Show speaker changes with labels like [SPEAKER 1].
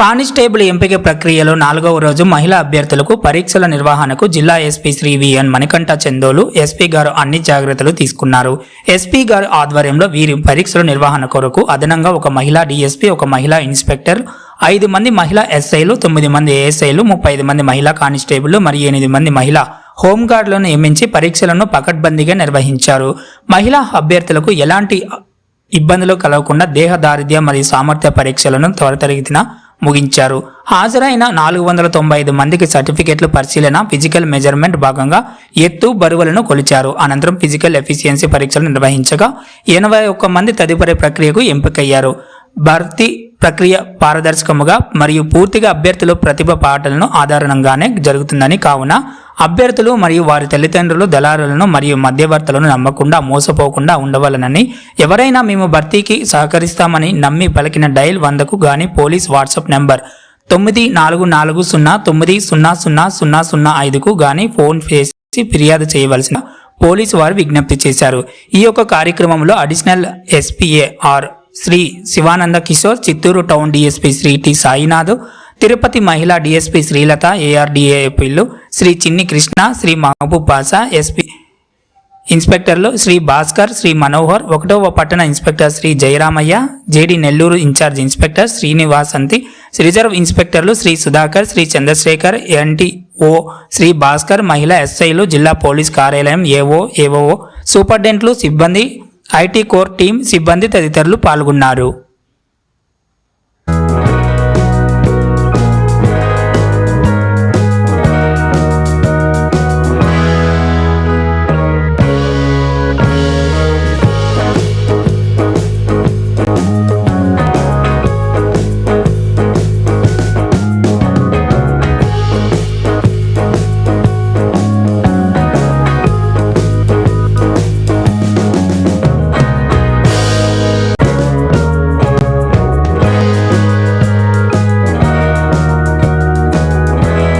[SPEAKER 1] Constable ఎంపిక ప్రక్రియలో నాలుగవ రోజు మహిళా అభ్యర్థులకు పరీక్షల నిర్వహణకు జిల్లా SP Shri VN Manikantha Chandolu SP garu అన్ని జాగ్రత్తలు తీసుకున్నారు. ఎస్పీ గారు ఆధ్వర్యంలో వీరి పరీక్షల నిర్వహణ కొరకు అదనంగా ఒక మహిళా డీఎస్పీ ఒక మహిళా ఇన్స్పెక్టర్ ఐదు మంది మహిళా ఎస్ఐలు తొమ్మిది మంది ఏఎస్ఐలు ముప్పై ఐదు మంది మహిళా కానిస్టేబుల్ మరియు ఎనిమిది మంది మహిళా హోంగార్డులను నియమించి పరీక్షలను పకడ్బందీగా నిర్వహించారు. మహిళా అభ్యర్థులకు ఎలాంటి ఇబ్బందులు కలగకుండా దేహ దారిద్ర్య మరియు సామర్థ్య పరీక్షలను త్వరితగతిన ముగించారు. హాజరైన నాలుగు వందల తొంభై ఐదు మందికి సర్టిఫికెట్లు పరిశీలన ఫిజికల్ మెజర్మెంట్ భాగంగా ఎత్తు బరువులను కొలిచారు. అనంతరం ఫిజికల్ ఎఫిషియన్సీ పరీక్షలు నిర్వహించగా ఎనభై ఒక్క మంది తదుపరి ప్రక్రియకు ఎంపికయ్యారు. భర్తీ ప్రక్రియ పారదర్శకముగా మరియు పూర్తిగా అభ్యర్థులు ప్రతిభ పాటలను ఆధారంగానే జరుగుతుందని కావున అభ్యర్థులు మరియు వారి తల్లిదండ్రులు దళారులను మరియు మధ్యవర్తులను నమ్మకుండా మోసపోకుండా ఉండవలనని ఎవరైనా మేము భర్తీకి సహకరిస్తామని నమ్మి పలికిన డైల్ వందకు గాని పోలీస్ వాట్సాప్ నెంబర్ తొమ్మిది నాలుగు నాలుగు సున్నా తొమ్మిది సున్నా సున్నా సున్నా సున్నా ఐదుకు గాని ఫోన్ చేసి ఫిర్యాదు చేయవలసిన పోలీసు వారు విజ్ఞప్తి చేశారు. ఈ యొక్క కార్యక్రమంలో additional SPA R Shri Sivananda Kishore Chittoor town DSP Shri T Sainath Tirupati మహిళా డిఎస్పీ శ్రీలత ఏఆర్డీఏపీలు శ్రీ చిన్ని కృష్ణ శ్రీ మహబూబ్ బాసా ఎస్పీ ఇన్స్పెక్టర్లు శ్రీ భాస్కర్ శ్రీ మనోహర్ ఒకటవ పట్టణ inspector Shri Jayaramaiah JD Nellore in charge inspector శ్రీనివాసంతి reserve ఇన్స్పెక్టర్లు శ్రీ సుధాకర్ శ్రీ చంద్రశేఖర్ ఎన్టీఓ శ్రీ భాస్కర్ మహిళా ఎస్ఐలు జిల్లా పోలీస్ కార్యాలయం ఏఓ ఏఓ సూపర్డెంట్లు సిబ్బంది ఐటీ కోర్ టీం సిబ్బంది తదితరులు పాల్గొన్నారు.